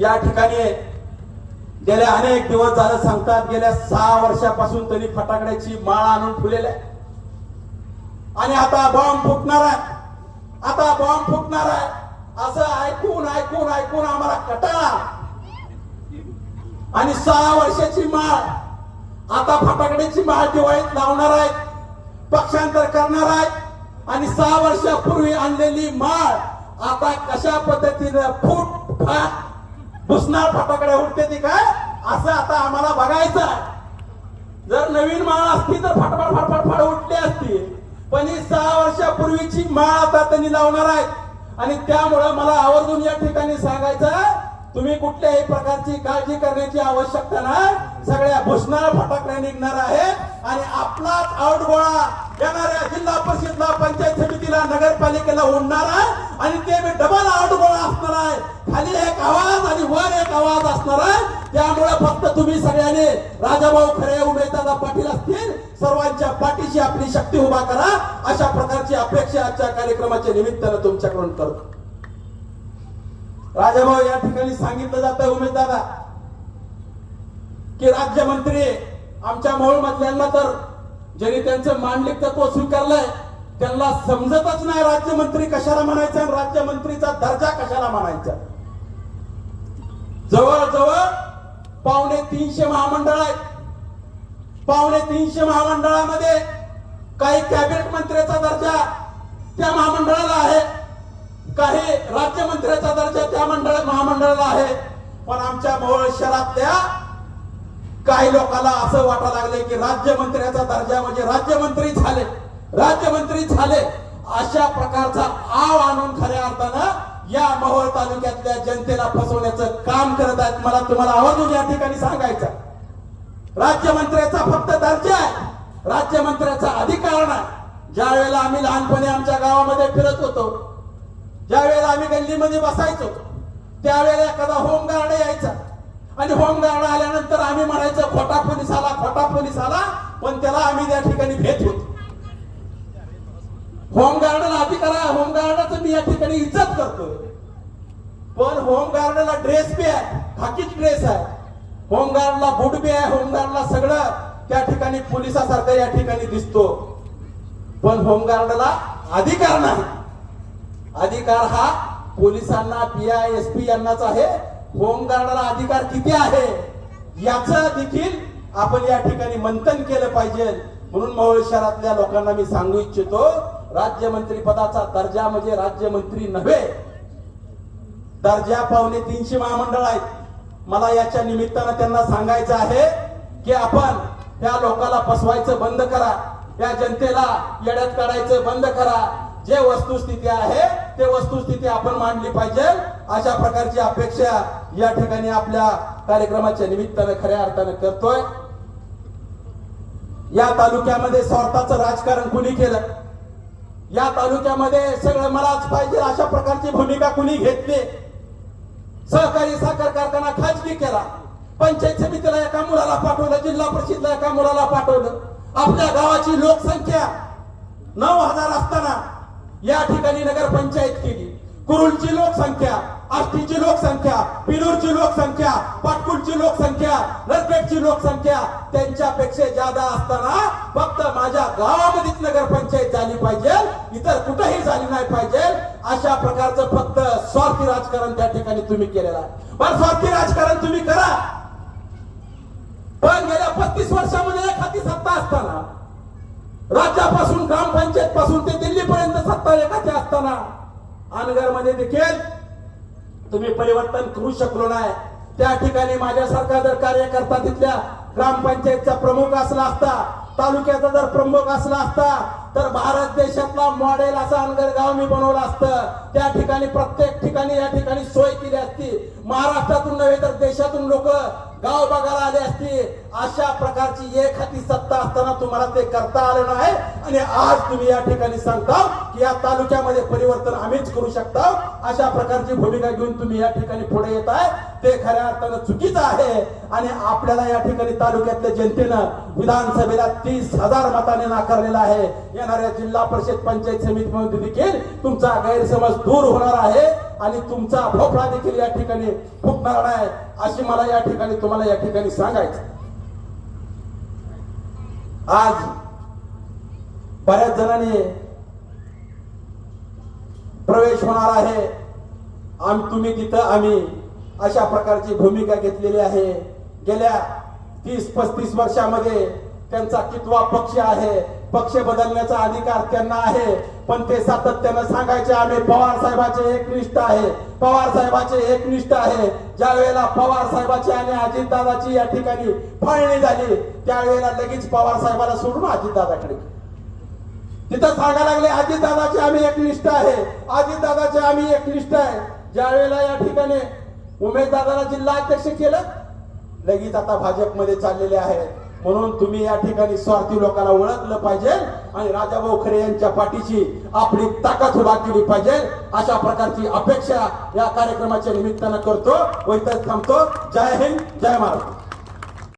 या ठिकाणी गेले अनेक दिवस झालं सांगतात गेल्या सहा वर्षापासून त्यांनी फटाकड्याची माळ आणून ठेवलेल्या आहे. आणि आता बॉम्ब फुटणार आहे. आता बॉम्ब फुटणार आहे. असं ऐकून ऐकून ऐकून आम्हाला कटाळा. आणि सहा वर्षाची माळ. आता फटाकड्याची माळ दिवाळीत लावणार आहेत पक्षांतर करणार आहेत. आणि सहा वर्षापूर्वी आणलेली माळ आता कशा पद्धतीनं फूट फाट घुसणार फटाकडे उठते ती काय? असं आता आम्हाला बघायचं आहे. जर नवीन माळ असती तर फटफट फटफट फट उठली असती. पण ही सहा वर्षापूर्वीची माळ आता त्यांनी लावणार आहेत आणि त्यामुळं मला आवर्जून या ठिकाणी सांगायचं तुम्ही कुठल्याही प्रकारची काळजी करण्याची आवश्यकता नाही. सगळ्या भुसणार फटाकड्या निघणार आहेत. आणि आपलाच आउटगोळा येणाऱ्या जिल्हा परिषदला पंचायत समितीला नगरपालिकेला उडणार आहे. आणि ते मी डबल आउटगोळा असणार आहे. खाली एक आवाज आणि वर एक आवाज असणार आहे. त्यामुळे फक्त तुम्ही सगळ्यांनी राजाभाऊ खरे उमेदवार पाटील असतील सर्वांच्या पाठीशी आपली शक्ती उभा करा. अशा प्रकारची अपेक्षा आजच्या कार्यक्रमाच्या निमित्तानं तुमच्याकडून करतो. राजाभाऊ या ठिकाणी सांगितलं जातं उमेदवारा की राज्यमंत्री आमच्या मोहोळ मधल्यांना तर ज्यांनी त्यांचं मांडलिक तत्व स्वीकारलंय त्यांना समजतच नाही राज्यमंत्री कशाला म्हणायचं आणि राज्यमंत्रीचा दर्जा कशाला म्हणायचा. जवळजवळ पावणे तीनशे महामंडळ आहेत. पावणे तीनशे महामंडळामध्ये काही कॅबिनेट मंत्र्याचा दर्जा त्या महामंडळाला आहे. काही राज्यमंत्र्याचा दर्जा त्या मंडळ महामंडळाला आहे. पण आमच्या मोहोळ शहरातल्या काही लोकांना असं वाटायला लागले की राज्यमंत्र्याचा दर्जा म्हणजे राज्यमंत्री झाले. राज्यमंत्री झाले. अशा प्रकारचा आव आणून खऱ्या अर्थानं या मोहोळ तालुक्यातल्या जनतेला फसवण्याचं काम करत आहेत. मला तुम्हाला आवर्जून या ठिकाणी सांगायचं राज्यमंत्र्याचा फक्त दर्जा आहे. राज्यमंत्र्याचा अधिकार नाही. ज्या वेळेला आम्ही लहानपणी आमच्या गावामध्ये फिरत होतो ज्या वेळेला आम्ही गल्लीमध्ये बसायचो त्यावेळेला एखादा होमगार्ड यायचा. आणि होमगार्ड आल्यानंतर आम्ही म्हणायचं खोटा पोलीस आला खोटा पोलीस आला. पण त्याला आम्ही त्या ठिकाणी भेट होतो होमगार्डला अधिकार आहे होमगार्डाचं मी या ठिकाणी इज्जत करतो. पण होमगार्डला ड्रेस बी आहे खाकीच ड्रेस आहे. होमगार्डला बूट बी आहे होमगार्डला सगळं त्या ठिकाणी पोलिसासारखं या ठिकाणी दिसतो. पण होमगार्डला अधिकार नाही. अधिकार हा पोलिसांना पीआय एस पी यांनाच आहे. होमगार्डला अधिकार किती आहे याच देखील आपण या ठिकाणी मंथन केलं पाहिजे. म्हणून मोहोळ शहरातल्या लोकांना मी सांगू इच्छितो राज्यमंत्री पदाचा दर्जा म्हणजे राज्यमंत्री नव्हे. दर्जा पावणे तीनशे महामंडळ आहेत. मला याच्या निमित्तानं त्यांना सांगायचं आहे की आपण त्या लोकांना फसवायचं बंद करा. या जनतेला येड्यात काढायचं बंद करा. जे वस्तुस्थिती आहे ते वस्तुस्थिती आपण मांडली पाहिजे. अशा प्रकारची अपेक्षा या ठिकाणी आपल्या कार्यक्रमाच्या निमित्तानं खऱ्या अर्थानं करतोय. या तालुक्यामध्ये स्वार्थाचं राजकारण कुणी केलं? या तालुक्यामध्ये सगळं मलाच पाहिजे अशा प्रकारची भूमिका कुणी घेतली? सहकारी साखर कारखाना खाजगी केला. पंचायत समितीला एका मुलाला पाठवलं जिल्हा परिषदला एका मुलाला पाठवलं. आपल्या गावाची लोकसंख्या नऊ हजार असताना या ठिकाणी नगरपंचायत केली. कुरुलची लोकसंख्या आष्टीची लोकसंख्या पिनूरची लोकसंख्या पाटकुलची लोकसंख्या नरपेटची लोकसंख्या त्यांच्यापेक्षा जादा असताना फक्त माझ्या गावामध्येच नगरपंचायत झाली पाहिजे इतर कुठेही झाली नाही पाहिजे अशा प्रकारचं फक्त स्वार्थी राजकारण त्या ठिकाणी तुम्ही केलेलं आहे. पण स्वार्थी राजकारण तुम्ही करा. पण गेल्या पस्तीस वर्षामध्ये एखादी सत्ता असताना राज्यापासून ग्रामपंचायत पासून ते दिल्लीपर्यंत सत्ता एखादी असताना अनगरमध्ये देखील तुम्ही परिवर्तन करू शकलो नाही. त्या ठिकाणी माझ्यासारखा जर कार्यकर्ता तिथल्या ग्रामपंचायतचा प्रमुख असला असता तालुक्याचा जर प्रमुख असला असता तर भारत देशातला मॉडेल असा गाव मी बनवलं असतं. त्या ठिकाणी प्रत्येक ठिकाणी या ठिकाणी सोय केली असती. महाराष्ट्रातून नव्हे तर देशातून लोक गाव बघायला आले असते अशा प्रकारची एक हाती सत्ता असताना तुम्हाला ते करता आलं नाही. आणि आज तुम्ही या ठिकाणी सांगता की या तालुक्यामध्ये परिवर्तन आम्हीच करू शकता. अशा प्रकारची भूमिका घेऊन तुम्ही या ठिकाणी पुढे येत आहे ते खऱ्या अर्थानं चुकीचं आहे. आणि आपल्याला या ठिकाणी तालुक्यातल्या जनतेनं विधानसभेला तीस हजार मताने नाकारलेला आहे. येणाऱ्या जिल्हा परिषद पंचायत समितीमध्ये देखील तुमचा गैरसमज दूर होणार आहे. आणि तुमचा भोपळा देखील या ठिकाणी फुटणार आहे अशी मला या ठिकाणी तुम्हाला या ठिकाणी सांगायचं आज बऱ्याच जणांनी प्रवेश होणार आहे. आम्ही तुम्ही तिथं आम्ही अशा प्रकारची भूमिका घेतलेली आहे. गेल्या तीस पस्तीस वर्षामध्ये त्यांचा कितवा पक्ष आहे पक्ष बदलण्याचा अधिकार त्यांना आहे. पण ते सातत्यानं सांगायचे आम्ही पवार साहेबाचे एकनिष्ठ आहे. पवार साहेबाचे एकनिष्ठ आहे. ज्या वेळेला पवार साहेबाची आणि अजितदादाची या ठिकाणी फाळणी झाली त्यावेळेला लगेच पवार साहेबाला सोडून अजितदादाकडे तिथं सांगायला लागले अजितदादाचे आम्ही एकनिष्ठ आहे. अजितदादाचे आम्ही एकनिष्ठ आहे. ज्या वेळेला या ठिकाणी उमेदवाराला जिल्हा अध्यक्ष केलं लगेच आता भाजपमध्ये चाललेले आहेत. म्हणून तुम्ही या ठिकाणी स्वार्थी लोकांना ओळखलं पाहिजे आणि राजाभाऊ खरे यांच्या पाठीची आपली ताकद उभा केली पाहिजे. अशा प्रकारची अपेक्षा या कार्यक्रमाच्या निमित्तानं करतो. व इथं थांबतो. जय हिंद जय महाराष्ट्र.